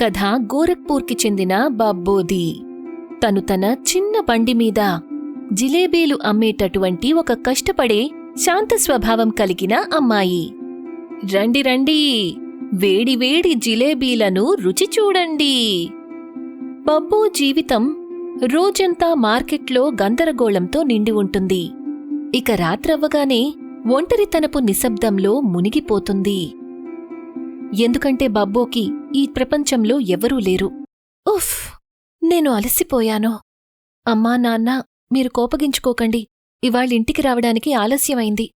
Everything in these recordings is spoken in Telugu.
కథ గోరఖ్పూర్కి చెందిన బాబ్బోది. తను తన చిన్న బండి మీద జిలేబీలు అమ్మేటటువంటి ఒక కష్టపడే శాంత స్వభావం కలిగిన అమ్మాయి. రండి రండి. వేడి వేడి జిలేబీలను రుచి చూడండి. బబ్బు జీవితం రోజంతా మార్కెట్లో గందరగోళంతో నిండి ఉంటుంది. ఇక రాత్రవ్వగానే ఒంటరితనపు నిశ్శబ్దంలో మునిగిపోతుంది. ఎందుకంటే బబ్బోకి ఈ ప్రపంచంలో ఎవరూ లేరు. ఉఫ్! నేను అలసిపోయాను. అమ్మా నాన్న మీరు కోపగించుకోకండి. ఇవాళ్ళింటికి రావడానికి ఆలస్యమైంది.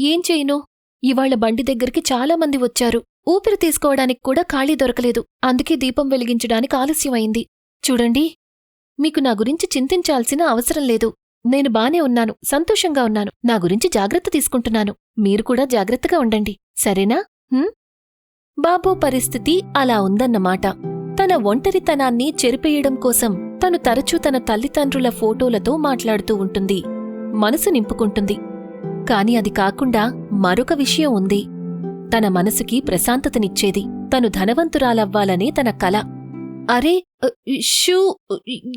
ఏం చేయను? ఇవాళ బండి దగ్గరికి చాలామంది వచ్చారు. ఊపిరి తీసుకోవడానికి కూడా ఖాళీ దొరకలేదు. అందుకే దీపం వెలిగించడానికి ఆలస్యమైంది. చూడండి. మీకు నా గురించి చింతించాల్సిన అవసరం లేదు. నేను బానే ఉన్నాను. సంతోషంగా ఉన్నాను. నా గురించి జాగ్రత్త తీసుకుంటున్నాను. మీరు కూడా జాగ్రత్తగా ఉండండి. సరేనా? హ్మ్? బాబు పరిస్థితి అలా ఉందన్నమాట. తన ఒంటరితనాన్ని చెరిపేయడం కోసం తను తరచూ తన తల్లిదండ్రుల ఫోటోలతో మాట్లాడుతూ ఉంటుంది. మనసు నింపుకుంటుంది. కాని అది కాకుండా మరొక విషయం ఉంది. తన మనసుకి ప్రశాంతతనిచ్చేది తను ధనవంతురాలవ్వాలనే తన కల. అరే షూ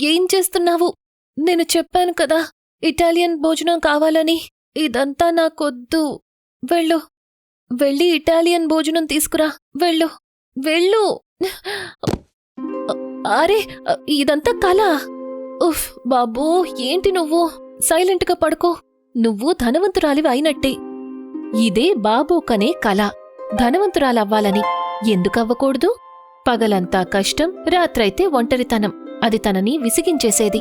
ఏం చేస్తున్నావు? నేను చెప్పాను కదా ఇటాలియన్ భోజనం కావాలని. ఇదంతా నాకొద్దు. వెళ్ళు. వెళ్ళి ఇటాలియన్ భోజనం తీసుకురా. వెళ్ళు. వెళ్ళు. అరే ఇదంతా కళ ఉఫ్ బాబూ ఏంటి నువ్వు? సైలెంట్గా పడుకో. నువ్వు ధనవంతురాలివి అయినట్టే. ఇదే బాబూ కనే కళ ధనవంతురాలవ్వాలని ఎందుకవ్వకూడదు పగలంతా కష్టం రాత్రైతే ఒంటరితనం. అది తనని విసిగించేసేది.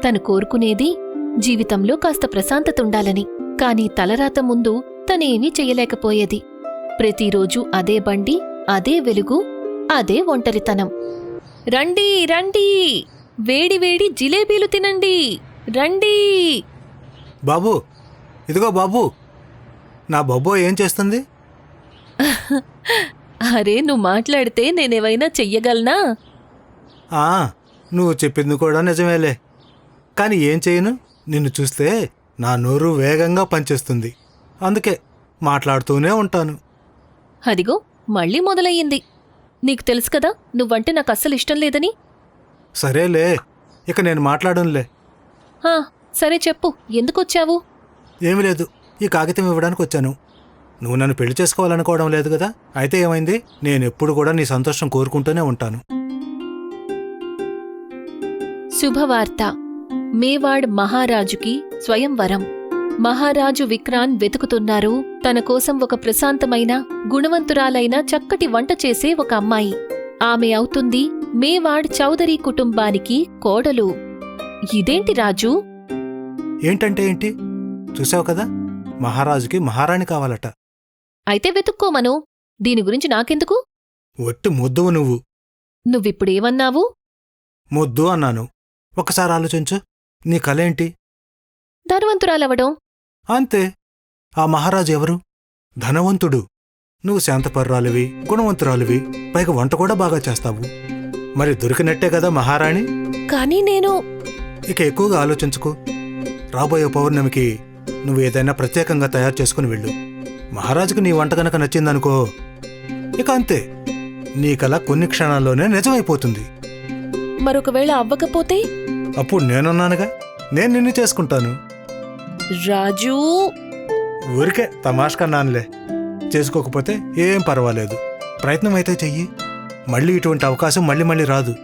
తను కోరుకునేది జీవితంలో కాస్త ప్రశాంతతుండాలని కాని తలరాత ముందు తనేమీ చెయ్యలేకపోయేది ప్రతిరోజు అదే బండి అదే వెలుగు అదే ఒంటరితనం. రండి రండి! వేడి వేడి జిలేబీలు తినండి! రండి! బాబు ఇదిగో బాబు! నా బొబ్బో ఏం చేస్తుంది? అరే నువ్వు మాట్లాడితే నేనేవైనా చెయ్యగలనా? ఆ నువ్వు చెప్పింది కూడా నిజమేలే. కానీ ఏం చేయను? నిన్ను చూస్తే నా నోరు వేగంగా పనిచేస్తుంది. అందుకే మాట్లాడుతూనే ఉంటాను. అదిగో మళ్ళీ మొదలయ్యింది. నీకు తెలుసు కదా నువ్వంటే నాకు అస్సలు ఇష్టం లేదని? సరేలే ఇక నేను మాట్లాడంలే హా సరే చెప్పు ఎందుకొచ్చావు? ఏమీ లేదు ఈ కాగితం ఇవ్వడానికి వచ్చాను. నువ్వు నన్ను పెళ్ళి చేసుకోవాలనుకోవడం లేదు కదా అయితే ఏమైంది? నేను ఎప్పుడు కూడా నీ సంతోషం కోరుకుంటూనే ఉంటాను. శుభవార్త. మేవాడ్ మహారాజుకి స్వయంవరం. మహారాజు విక్రాన్ వెతుకుతున్నారు. తన కోసం ఒక ప్రశాంతమైన గుణవంతురాలైన చక్కటి వంట చేసే ఒక అమ్మాయి. ఆమె అవుతుంది మేవాడ్ చౌదరి కుటుంబానికి కోడలు. ఇదేంటి రాజు? ఏంటంటే ఏంటి? చూసావు కదా? మహారాజుకి మహారాణి కావాలట. అయితే వెతుక్కోమను దీని గురించి నాకెందుకు? ఒట్టి ముద్దువు నువ్వు. నువ్విప్పుడేమన్నావు? ముద్దు అన్నాను. ఒకసారి ఆలోచించు. నీ కలేంటి? ధనవంతురాలవడం. అంతే. ఆ మహారాజు ఎవరు? ధనవంతుడు. నువ్వు శాంతపర్రాలివి గుణవంతురాలివి పైగా వంట కూడా బాగా చేస్తావు. మరి దొరికినట్టే కదా మహారాణి? కానీ నేను ఇక ఎక్కువగా ఆలోచించుకో. రాబోయే పౌర్ణమికి నువ్వు ఏదైనా ప్రత్యేకంగా తయారు చేసుకుని వెళ్ళు. మహారాజుకు నీ వంట గనక నచ్చిందనుకో. ఇక అంతే. నీ కల కొన్ని క్షణాల్లోనే నిజమైపోతుంది. మరొకవేళ అవ్వకపోతే? అప్పుడు నేనున్నానుగా. నేను నిన్ను చేసుకుంటాను. రాజూ. ఊరికే తమాష్కన్నానులే చేసుకోకపోతే ఏం పర్వాలేదు. ప్రయత్నం అయితే చెయ్యి. మళ్ళీ ఇటువంటి అవకాశం మళ్ళీ మళ్ళీ రాదు.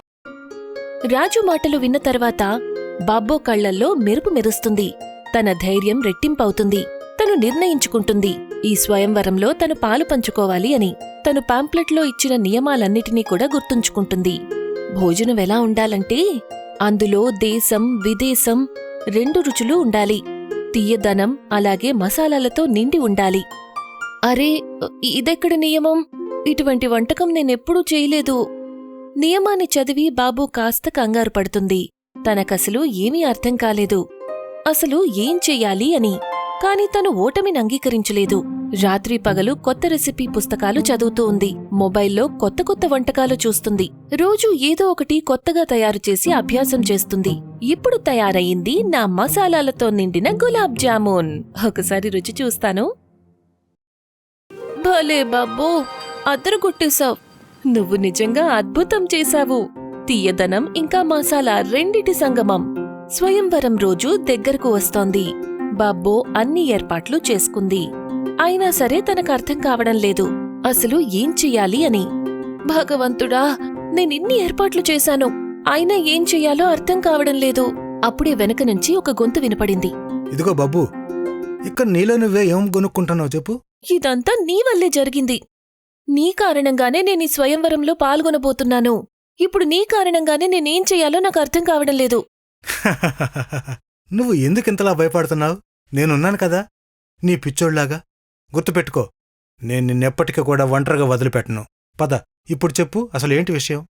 రాజు మాటలు విన్న తర్వాత బాబ్బో కళ్ళల్లో మెరుపు మెరుస్తుంది. తన ధైర్యం రెట్టింపవుతుంది. తను నిర్ణయించుకుంటుంది. ఈ స్వయంవరంలో తను పాలు పంచుకోవాలి అని తను పాంప్లెట్లో ఇచ్చిన నియమాలన్నిటినీ కూడా గుర్తుంచుకుంటుంది. భోజనం ఎలా ఉండాలంటే అందులో దేశం విదేశం రెండు రుచులు ఉండాలి. తీయదనం అలాగే మసాలాలతో నిండి ఉండాలి. అరే ఇదెక్కడ నియమం? ఇటువంటి వంటకం నేనెప్పుడూ చేయలేదు. నియమాన్ని చదివి బాబు కాస్త కంగారు పడుతుంది. తనకసలు ఏమీ అర్థం కాలేదు. అసలు ఏం చెయ్యాలి అని. కాని తను ఓటమిని అంగీకరించలేదు. రాత్రి పగలు కొత్త రెసిపీ పుస్తకాలు చదువుతూ ఉంది. మొబైల్లో కొత్త కొత్త వంటకాలు చూస్తుంది. రోజు ఏదో ఒకటి కొత్తగా తయారు చేసి అభ్యాసం చేస్తుంది. ఇప్పుడు తయారయింది నా మసాలాలతో నిండిన గులాబ్ జామున్. ఒకసారి రుచి చూస్తాను. భలే బాబు అద్దరు నువ్వు నిజంగా అద్భుతం చేశావు. తీయదనం ఇంకా మసాలా రెండిటి సంగమం. స్వయంవరం రోజు దగ్గరకు వస్తోంది. బాబ్బో అన్ని ఏర్పాట్లు చేసుకుంది. అయినా సరే తనకు అర్థం కావడం లేదు. అసలు ఏం చెయ్యాలి అని. భగవంతుడా నేనిన్ని ఏర్పాట్లు చేశాను. అయినా ఏం చెయ్యాలో అర్థం కావడం లేదు. అప్పుడే వెనక నుంచి ఒక గొంతు వినపడింది. ఇదిగో బాబు ఇక్కడ నీలో నువ్వే ఏం కొనుక్కుంటున్నావు చెప్పు. ఇదంతా నీ వల్లే జరిగింది. నీ కారణంగానే నేను ఈ స్వయంవరంలో పాల్గొనబోతున్నాను. ఇప్పుడు నీ కారణంగానే నేనేం చెయ్యాలో నాకు అర్థం కావడం లేదు. నువ్వు ఎందుకు ఇంతలా భయపడుతున్నావు? నేనున్నాను కదా నీ పిచ్చోళ్ళాగా గుర్తుపెట్టుకో నేను నిన్నెప్పటికీ కూడా ఒంటరిగా వదిలిపెట్టను. పద ఇప్పుడు చెప్పు అసలు ఏంటి విషయం?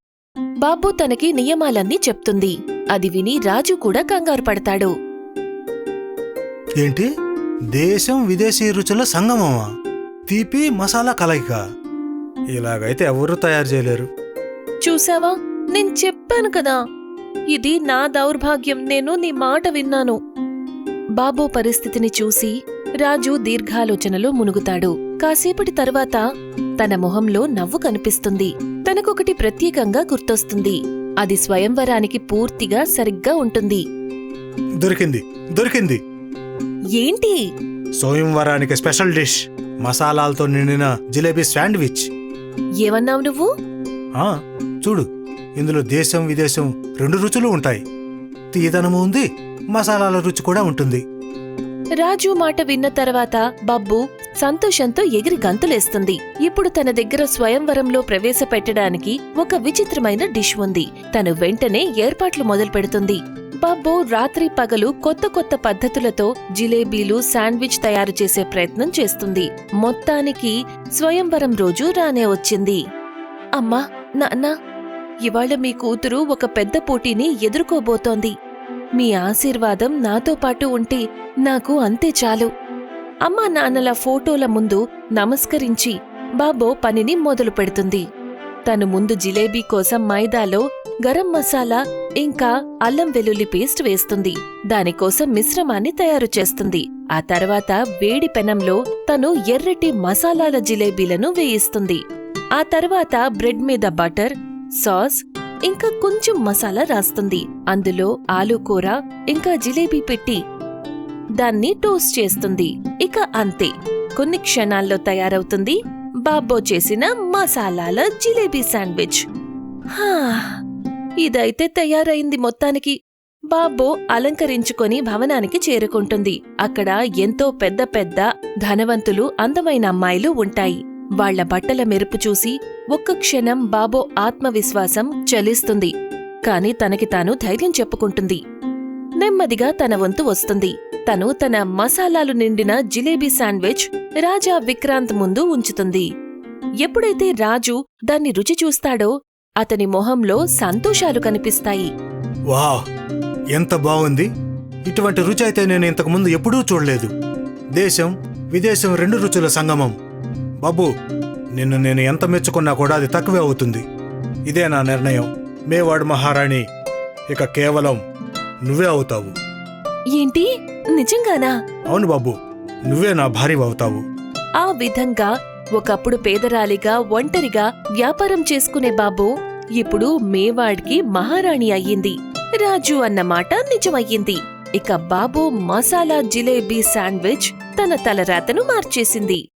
బాబు తనకి నియమాలన్నీ చెప్తుంది. అది విని రాజు కూడా కంగారు పడతాడు. ఏంటి? దేశం విదేశీ రుచుల సంగమమా? తీపి మసాలా కలయిక. ఇలాగైతే ఎవరూ తయారు చేయలేరు. చూసావా? నేను చెప్పాను కదా. ఇది నా దౌర్భాగ్యం. నేను నీ మాట విన్నాను. బాబు పరిస్థితిని చూసి రాజు దీర్ఘాలోచనలో మునుగుతాడు. కాసేపటి తరువాత తన మొహంలో నవ్వు కనిపిస్తుంది. తనకొకటి ప్రత్యేకంగా గుర్తొస్తుంది. అది స్వయంవరానికి పూర్తిగా సరిగ్గా ఉంటుంది. దొరికింది. దొరికింది. ఏంటి? స్వయంవరానికి స్పెషల్ డిష్. మసాలాలతో నిండిన జిలేబీ శాండ్విచ్. ఏమన్నావు నువ్వు? ఆ చూడు. ఇందులో దేశం విదేశం రెండు రుచులు ఉంటాయి. తీయదనము ఉంది మసాలాల రుచి కూడా ఉంటుంది. రాజు మాట విన్న తర్వాత బబ్బు సంతోషంతో ఎగిరి గంతులేస్తుంది. ఇప్పుడు తన దగ్గర స్వయంవరంలో ప్రవేశపెట్టడానికి ఒక విచిత్రమైన డిష్ ఉంది. తను వెంటనే ఏర్పాట్లు మొదలు పెడుతుంది బబ్బు రాత్రి పగలు కొత్త కొత్త పద్ధతులతో జిలేబీలు శాండ్విచ్ తయారు చేసే ప్రయత్నం చేస్తుంది. మొత్తానికి స్వయంవరం రోజు రానే వచ్చింది. అమ్మా నాన్న ఇవాళ మీ కూతురు ఒక పెద్ద పోటీని ఎదుర్కోబోతోంది. మీ ఆశీర్వాదం నాతో పాటు ఉంటే నాకు అంతే చాలు. అమ్మా నాన్నల ఫోటోల ముందు నమస్కరించి బాబో పనిని మొదలు పెడుతుంది. తను ముందు జిలేబీ కోసం మైదాలో గరం మసాలా ఇంకా అల్లం వెల్లుల్లి పేస్ట్ వేస్తుంది. దానికోసం మిశ్రమాన్ని తయారు చేస్తుంది. ఆ తర్వాత వేడి పెనంలో తను ఎర్రటి మసాలాల జిలేబీలను వేయిస్తుంది. ఆ తర్వాత బ్రెడ్ మీద బటర్ సాస్ ఇంకా కొంచెం మసాలా రాస్తుంది. అందులో ఆలూ కూర ఇంకా జిలేబీ పెట్టి దాన్ని టోస్ట్ చేస్తుంది. ఇక అంతే. కొన్ని క్షణాల్లో తయారవుతుంది బాబ్బో చేసిన మసాలాల జిలేబీ శాండ్విచ్. హా, ఇదైతే తయారైంది మొత్తానికి. బాబ్బో అలంకరించుకొని భవనానికి చేరుకుంటుంది. అక్కడ ఎంతో పెద్ద పెద్ద ధనవంతులు అందమైన అమ్మాయిలు ఉంటాయి. వాళ్ళ బట్టల మెరుపు చూసి ఒక్క క్షణం బాబో ఆత్మవిశ్వాసం చలిస్తుంది కాని తనకి తాను ధైర్యం చెప్పుకుంటుంది. నెమ్మదిగా తన వంతు వస్తుంది. తను తన మసాలాలు నిండిన జిలేబీ శాండ్విచ్ రాజా విక్రాంత్ ముందు ఉంచుతుంది. ఎప్పుడైతే రాజు దాన్ని రుచి చూస్తాడో అతని మొహంలో సంతోషాలు కనిపిస్తాయి. వావ్! ఎంత బాగుంది ఇటువంటి రుచి అయితే నేను ఇంతకుముందు ఎప్పుడూ చూడలేదు. దేశం విదేశం రెండు రుచుల సంగమం. బాబు నిన్ను నేను ఎంత మెచ్చుకున్నా కూడా అది తక్కువే అవుతుంది. ఇదే నా నిర్ణయం. మేవాడు మహారాణి. ఇక కేవలం నువ్వే అవుతావు. ఏంటి? నిజంగానా? అవును బాబు. నువ్వే నా భార్య అవుతావు ఆ విధంగా ఒకప్పుడు పేదరాలిగా ఒంటరిగా వ్యాపారం చేసుకునే బాబు ఇప్పుడు మేవాడ్కి మహారాణి అయ్యింది. రాజు అన్న మాట నిజమయ్యింది. ఇక బాబు మసాలా జిలేబీ శాండ్విచ్ తన తలరాతను మార్చేసింది.